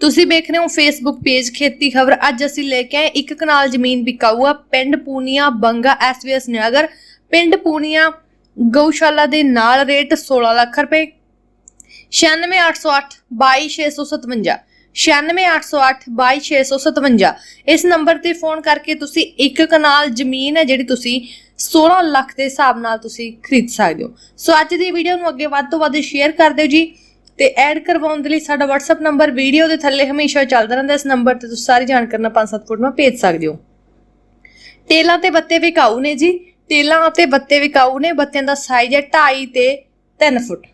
ਤੁਸੀਂ ਵੇਖ ਰਹੇ ਹੋ ਫੇਸਬੁੱਕ ਪੇਜ ਖੇਤੀ ਖਬਰ। ਅੱਜ ਅਸੀਂ ਲੈ ਕੇ ਆਏ ਇੱਕ ਕਨਾਲ ਜ਼ਮੀਨ ਵਿਕਾਊ ਪਿੰਡ ਪੂਨੀਆ ਬੰਗਾ ਐਸਵੀਐਸ ਨਗਰ। ਪਿੰਡ ਪੂਨੀਆ ਗਊਸ਼ਾਲਾ ਦੇ ਨਾਲ ਰੇਟ 16 ਲੱਖ ਰੁਪਏ 96808 22657 96808 22657 ਇਸ ਨੰਬਰ ਤੇ ਫੋਨ ਕਰਕੇ ਤੁਸੀਂ ਇੱਕ ਕਨਾਲ ਜ਼ਮੀਨ ਹੈ ਜਿਹੜੀ ਤੁਸੀਂ 16 ਲੱਖ ਦੇ ਹਿਸਾਬ ਨਾਲ ਤੁਸੀਂ ਖਰੀਦ ਸਕਦੇ ਹੋ। ਸੋ ਅੱਜ ਦੀ ਵੀਡੀਓ ਨੂੰ ਅੱਗੇ ਵੱਧ ਤੋਂ ਵੱਧ ਸ਼ੇਅਰ ਕਰ ਦਿਓ ਜੀ। ਤੇ ਐਡ ਕਰਵਾਉਣ ਦੇ ਲਈ ਸਾਡਾ WhatsApp ਨੰਬਰ ਵੀਡੀਓ ਦੇ ਥੱਲੇ ਹਮੇਸ਼ਾ ਚੱਲਦਾ ਰਹਿੰਦਾ ਇਸ ਨੰਬਰ ਤੇ ਤੁਸੀਂ ਸਾਰੀ ਜਾਣਕਾਰੀ ਨਾਲ 5-7 ਫੁੱਟ ਮੈਂ ਭੇਜ ਸਕਦੇ ਹੋ। ਟੇਲਾਂ ਤੇ ਬੱਤੇ ਵਿਕਾਊ ਨੇ ਜੀ। ਟੇਲਾਂ ਅਤੇ ਬੱਤੇ ਵਿਕਾਊ ਨੇ। ਬੱਤਿਆਂ ਦਾ ਸਾਈਜ਼ ਹੈ 2.5 ਤੇ 3 ਫੁੱਟ।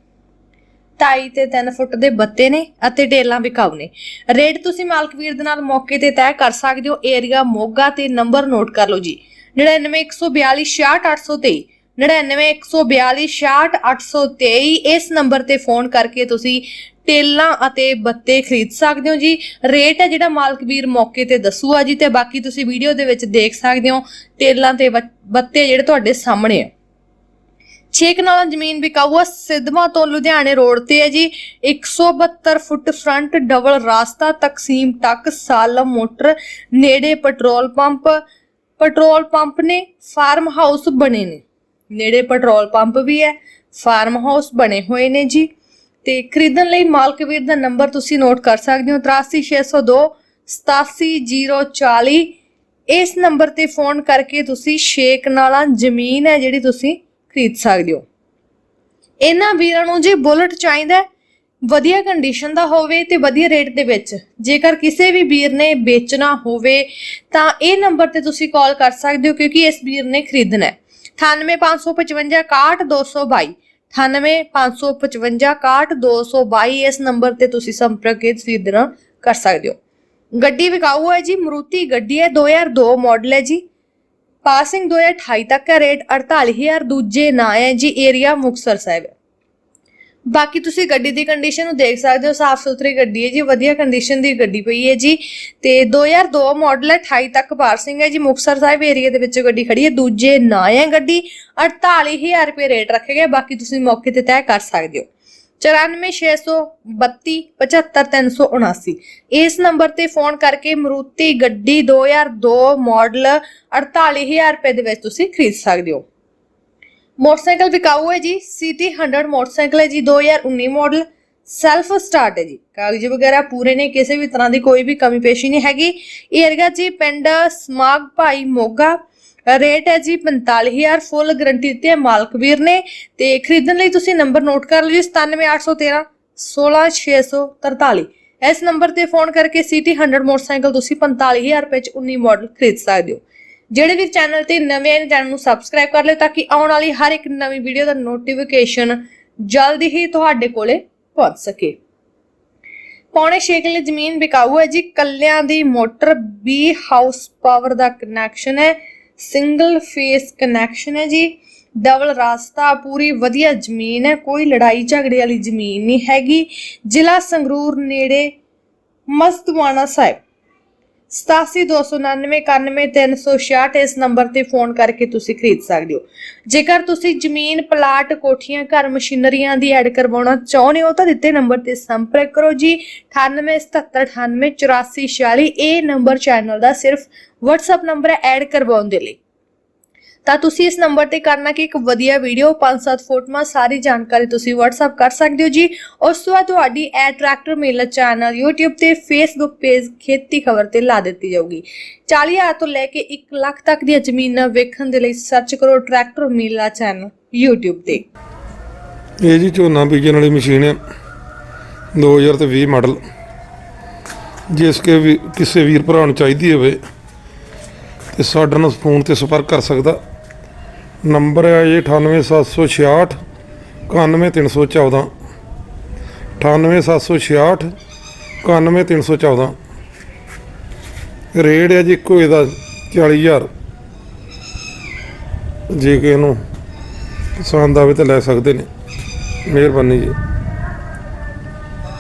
2.5 ਤੇ 3 ਫੁੱਟ ਦੇ ਬੱਤੇ ਨੇ ਅਤੇ ਟੇਲਾਂ ਵਿਕਾਊ ਨੇ। ਰੇਟ ਤੁਸੀਂ ਮਾਲਕ ਵੀਰ ਦੇ ਨਾਲ ਮੌਕੇ ਤੇ ਤੈਅ ਕਰ ਸਕਦੇ ਹੋ। ਏਰੀਆ ਮੋਗਾ ਤੇ ਨੰਬਰ ਨੋਟ ਕਰ ਲਓ ਜੀ। 9914266823 9914266823 ਇਸ ਨੰਬਰ ਤੇ ਫੋਨ ਕਰਕੇ ਤੁਸੀਂ ਟੇਲਾਂ ਅਤੇ ਬੱਤੇ ਖਰੀਦ ਸਕਦੇ ਹੋ ਜੀ। ਰੇਟ ਹੈ ਜਿਹੜਾ ਮਾਲਕ ਵੀਰ ਮੌਕੇ ਤੇ ਦੱਸੂਗਾ ਜੀ ਤੇ ਬਾਕੀ ਤੁਸੀਂ ਵੀਡੀਓ ਦੇ ਵਿੱਚ ਦੇਖ ਸਕਦੇ ਹੋ ਟੇਲਾਂ ਤੇ ਬੱਤੇ ਜਿਹੜੇ ਤੁਹਾਡੇ ਸਾਹਮਣੇ ਆ। ਛੇ ਕਨਾਲਾਂ ਜ਼ਮੀਨ ਵਿਕਾਊ ਆ ਸਿੱਧਵਾਂ ਤੋਂ ਲੁਧਿਆਣੇ ਰੋਡ ਤੇ ਹੈ ਜੀ। 172 ਫੁੱਟ ਫਰੰਟ ਡਬਲ ਰਾਸਤਾ ਤਕਸੀਮ ਤੱਕ ਸਾਲਮ ਮੋਟਰ ਨੇੜੇ ਪੈਟਰੋਲ ਪੰਪ ਪੈਟਰੋਲ ਪੰਪ ਨੇ ਫਾਰਮ ਹਾਊਸ ਬਣੇ ਨੇ। ਨੇੜੇ ਪੈਟਰੋਲ ਪੰਪ ਵੀ ਹੈ, ਫਾਰਮ ਹਾਊਸ ਬਣੇ ਹੋਏ ਨੇ ਜੀ। ਤੇ ਖਰੀਦਣ ਲਈ ਮਾਲਕ ਵੀਰ ਦਾ ਨੰਬਰ ਤੁਸੀਂ ਨੋਟ ਕਰ ਸਕਦੇ ਹੋ 83602 87040 ਇਸ ਨੰਬਰ ਤੇ ਫੋਨ ਕਰਕੇ ਤੁਸੀਂ ਛੇ ਕਨਾਲਾਂ ਜ਼ਮੀਨ ਹੈ ਜਿਹੜੀ ਤੁਸੀਂ ਖਰੀਦ ਸਕਦੇ ਹੋ। ਇਹਨਾਂ ਵੀਰਾਂ ਨੂੰ ਜੇ ਬੁਲਟ ਚਾਹੀਦਾ ਵਧੀਆ ਕੰਡੀਸ਼ਨ ਦਾ ਹੋਵੇ ਤੇ ਵਧੀਆ ਰੇਟ ਦੇ ਵਿੱਚ, ਜੇਕਰ ਕਿਸੇ ਵੀ ਵੀਰ ਨੇ ਵੇਚਣਾ ਹੋਵੇ, ਤਾਂ ਇਹ ਨੰਬਰ ਤੇ ਤੁਸੀਂ ਕਾਲ ਕਰ ਸਕਦੇ ਹੋ ਕਿਉਂਕਿ ਇਸ ਵੀਰ ਨੇ ਖਰੀਦਣਾ ਹੈ। 98555 61222 98555 61222 ਇਸ ਨੰਬਰ ਤੇ ਤੁਸੀਂ ਸੰਪਰਕ ਇਸ ਵੀਰ ਦੇ ਨਾਲ ਕਰ ਸਕਦੇ ਹੋ। ਗੱਡੀ ਵਿਕਾਊ ਹੈ ਜੀ, ਮਰੂਤੀ ਗੱਡੀ ਹੈ 2002 ਮਾਡਲ ਹੈ ਜੀ। ਪਾਸਿੰਗ 2028 ਤੱਕ ਹੈ, ਰੇਟ 48000 ਦੂਜੇ ਨਾਂ ਹੈ ਜੀ, ਏਰੀਆ ਮੁਕਤਸਰ ਸਾਹਿਬ। ਬਾਕੀ ਤੁਸੀਂ ਗੱਡੀ ਦੀ ਕੰਡੀਸ਼ਨ ਨੂੰ ਦੇਖ ਸਕਦੇ ਹੋ, ਸਾਫ਼ ਸੁਥਰੀ ਗੱਡੀ ਹੈ ਜੀ, ਵਧੀਆ ਕੰਡੀਸ਼ਨ ਦੀ ਗੱਡੀ ਪਈ ਹੈ ਜੀ। ਤੇ 2002 ਮਾਡਲ ਹੈ 28 ਤੱਕ ਪਾਰਸਿੰਗ ਹੈ ਜੀ, ਮੁਕਤਸਰ ਸਾਹਿਬ ਏਰੀਆ ਦੇ ਵਿੱਚ ਗੱਡੀ ਖੜੀ ਹੈ। ਦੂਜੇ ਨਾਂ ਹੈ ਗੱਡੀ 48000 ਰੁਪਏ ਰੇਟ ਰੱਖੇ ਗਏ, ਬਾਕੀ ਤੁਸੀਂ ਮੌਕੇ ਤੇ ਤੈਅ ਕਰ ਸਕਦੇ ਹੋ। 9462 75379 ਇਸ ਨੰਬਰ ਤੇ ਫੋਨ ਕਰਕੇ ਮਰੂਤੀ ਗੱਡੀ 2002 ਮਾਡਲ 48000 ਰੁਪਏ ਦੇ ਵਿੱਚ ਤੁਸੀਂ ਖਰੀਦ ਸਕਦੇ ਹੋ। ਮੋਟਰਸਾਈਕਲ ਵਿਕਾਊ ਹੈ ਜੀ ਸਿਟੀ 100 ਮੋਟਰਸਾਈਕਲ ਹੈ ਜੀ 2019 ਮਾਡਲ ਸੈਲਫ ਸਟਾਰਟ ਹੈ ਜੀ। ਕਾਗਜ਼ ਵਗੈਰਾ ਪੂਰੇ ਨੇ, ਕਿਸੇ ਵੀ ਤਰ੍ਹਾਂ ਦੀ ਕੋਈ ਵੀ ਕਮੀ ਪੇਸ਼ੀ ਨਹੀਂ ਹੈਗੀ। ਇਹ ਹੈਗਾ ਜੀ ਪਿੰਡ ਸਮਾਗ ਭਾਈ ਮੋਗਾ, ਰੇਟ ਹੈ ਜੀ 45000 ਫੁੱਲ ਗਰੰਟੀ ਦਿੱਤੀ ਹੈ ਮਾਲਕ ਵੀਰ ਨੇ। ਤੇ ਖਰੀਦਣ ਲਈ ਤੁਸੀਂ ਨੰਬਰ ਨੋਟ ਕਰ ਲਓ ਜੀ 97813 16643 ਇਸ ਨੰਬਰ ਤੇ ਫੋਨ ਕਰਕੇ ਸੀਟੀ 100 ਮੋਟਰਸਾਈਕਲ ਤੁਸੀਂ 45000 ਰੁਪਏ ਚ 19 ਮਾਡਲ ਖਰੀਦ ਸਕਦੇ ਹੋ। ਜਿਹੜੇ ਵੀ ਚੈਨਲ ਤੇ ਨਵੇਂ ਆਏ ਚੈਨਲ ਨੂੰ ਸਬਸਕ੍ਰਾਈਬ ਕਰ ਲਿਓ ਤਾਂ ਕਿ ਆਉਣ ਵਾਲੀ ਹਰ ਇੱਕ ਨਵੀਂ ਵੀਡੀਓ ਦਾ ਨੋਟੀਫਿਕੇਸ਼ਨ ਜਲਦੀ ਹੀ ਤੁਹਾਡੇ ਕੋਲੇ ਪਹੁੰਚ ਸਕੇ। ਪੌਣੇ 6 ਕਿੱਲੇ ਜ਼ਮੀਨ ਵਿਕਾਊ ਹੈ ਜੀ। ਕੱਲਿਆਂ ਦੀ ਮੋਟਰ 20 ਹਾਊਸ ਪਾਵਰ ਦਾ ਕਨੈਕਸ਼ਨ ਹੈ। ਸਿੰਗਲ ਫੇਸ ਕਨੈਕਸ਼ਨ ਹੈ ਜੀ। ਡਬਲ ਰਾਸਤਾ, ਪੂਰੀ ਵਧੀਆ ਜ਼ਮੀਨ ਹੈ। ਕੋਈ ਲੜਾਈ ਝਗੜੇ ਵਾਲੀ ਜ਼ਮੀਨ ਨਹੀਂ ਹੈਗੀ। ਜ਼ਿਲ੍ਹਾ ਸੰਗਰੂਰ ਨੇੜੇ ਮਸਤਵਾਣਾ ਸਾਹਿਬ। 8729991366 ਇਸ ਨੰਬਰ ਤੇ ਫੋਨ ਕਰਕੇ ਤੁਸੀਂ ਖਰੀਦ ਸਕਦੇ ਹੋ। ਜੇਕਰ ਤੁਸੀਂ ਜ਼ਮੀਨ, ਪਲਾਟ, ਕੋਠੀਆਂ, ਘਰ ਮਸ਼ੀਨਰੀਆਂ ਦੀ ਐਡ ਕਰਵਾਉਣਾ ਚਾਹੁੰਦੇ ਹੋ ਤਾਂ ਦਿੱਤੇ ਨੰਬਰ ਤੇ ਸੰਪਰਕ ਕਰੋ ਜੀ। 9877988446 ਇਹ ਨੰਬਰ ਚੈਨਲ ਦਾ ਸਿਰਫ WhatsApp ਨੰਬਰ ਹੈ ਐਡ ਕਰਵਾਉਣ ਦੇ ਲਈ। ਤਾਂ ਤੁਸੀਂ ਇਸ ਨੰਬਰ ਤੇ ਕਰਨਾ ਕਿ ਇੱਕ ਵਧੀਆ ਵੀਡੀਓ 5-7 ਫੋਟੋਆਂ, ਸਾਰੀ ਜਾਣਕਾਰੀ ਤੁਸੀਂ WhatsApp ਕਰ ਸਕਦੇ ਹੋ ਜੀ। ਉਸ ਤੋਂ ਬਾਅਦ ਤੁਹਾਡੀ ਐ ਟਰੈਕਟਰ ਮੇਲਾ ਚੈਨਲ YouTube ਤੇ Facebook ਪੇਜ ਖੇਤੀ ਖਬਰ ਤੇ ਲਾ ਦਿੱਤੀ ਜਾਊਗੀ। 40000 ਤੋਂ ਲੈ ਕੇ 1 ਲੱਖ ਤੱਕ ਦੀਆਂ ਜ਼ਮੀਨਾਂ ਵੇਖਣ ਦੇ ਲਈ ਸਰਚ ਕਰੋ ਟਰੈਕਟਰ ਮੇਲਾ ਚੈਨਲ YouTube ਤੇ। ਇਹ ਜੀ ਝੋਨਾ ਬੀਜਣ ਵਾਲੀ ਮਸ਼ੀਨ ਹੈ 2020 ਮਾਡਲ। ਜਿਸ ਕੇ ਵੀ ਕਿਸੇ ਵੀਰ ਭਰਾ ਨੂੰ ਚਾਹੀਦੀ ਹੋਵੇ, ਤੇ ਸਾਡੇ ਨਾਲ ਫੋਨ ਤੇ ਸੰਪਰਕ ਕਰ ਸਕਦਾ। ਨੰਬਰ ਹੈ ਜੀ 98766 91314 98766 91314 ਰੇਟ ਹੈ ਜੀ ਇੱਕੋ ਇਹਦਾ 40000 ਜੇ ਕਿ ਇਹਨੂੰ ਪਸੰਦ ਆਵੇ ਤਾਂ ਲੈ ਸਕਦੇ ਨੇ। ਮਿਹਰਬਾਨੀ ਜੀ।